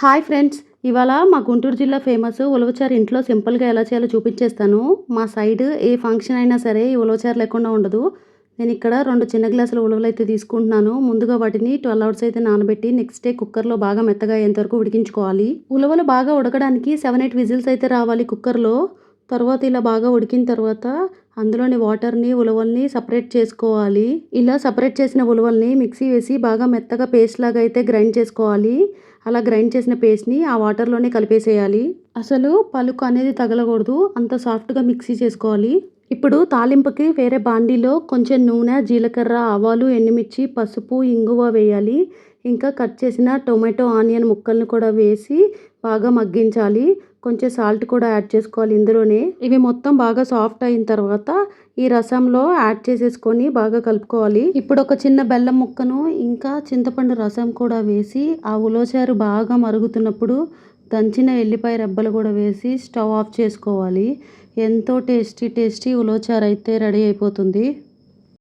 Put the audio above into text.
Hi friends ఇవాళ మా గుంటూరు జిల్లా ఫేమస్ ఉలవచారు ఇంట్లో సింపుల్గా ఎలా చేయాలో చూపించేస్తాను. మా సైడ్ ఏ ఫంక్షన్ అయినా సరే ఈ ఉలవచారు లేకుండా ఉండదు. నేను ఇక్కడ రెండు చిన్న గ్లాసుల ఉలవలు అయితే తీసుకుంటున్నాను. ముందుగా వాటిని ట్వెల్వ్ అవర్స్ అయితే నానబెట్టి నెక్స్ట్ డే కుక్కర్లో బాగా మెత్తగా అయ్యేంత వరకు ఉడికించుకోవాలి. ఉలవలు బాగా ఉడకడానికి సెవెన్ ఎయిట్ విజిల్స్ అయితే రావాలి కుక్కర్లో. తర్వాత ఇలా బాగా ఉడికిన తర్వాత అందులోని వాటర్ని ఉలవల్ని సపరేట్ చేసుకోవాలి. ఇలా సపరేట్ చేసిన ఉలవల్ని మిక్సీ వేసి బాగా మెత్తగా పేస్ట్ లాగా అయితే గ్రైండ్ చేసుకోవాలి. అలా గ్రైండ్ చేసిన పేస్ట్ని ఆ వాటర్లోనే కలిపేసేయాలి. అసలు పలుకు అనేది తగలకూడదు. అంత సాఫ్ట్గా మిక్సీ చేసుకోవాలి. ఇప్పుడు తాలింపుకి వేరే బాండీలో కొంచెం నూనె జీలకర్ర ఆవాలు ఎండుమిర్చి పసుపు ఇంగువ వేయాలి. ఇంకా కట్ చేసిన టొమాటో ఆనియన్ ముక్కల్ని కూడా వేసి బాగా మగ్గించాలి. కొంచెం సాల్ట్ కూడా యాడ్ చేసుకోవాలి ఇందులోనే. ఇవి మొత్తం బాగా సాఫ్ట్ అయిన తర్వాత ఈ రసంలో యాడ్ చేసేసుకొని బాగా కలుపుకోవాలి. ఇప్పుడు ఒక చిన్న బెల్లం ముక్కను ఇంకా చింతపండు రసం కూడా వేసి ఆ ఉలోచారు బాగా మరుగుతున్నప్పుడు దంచిన ఎల్లిపాయ రెబ్బలు కూడా వేసి స్టవ్ ఆఫ్ చేసుకోవాలి. ఎంతో టేస్టీ టేస్టీ ఉలోచారు అయితే రెడీ అయిపోతుంది.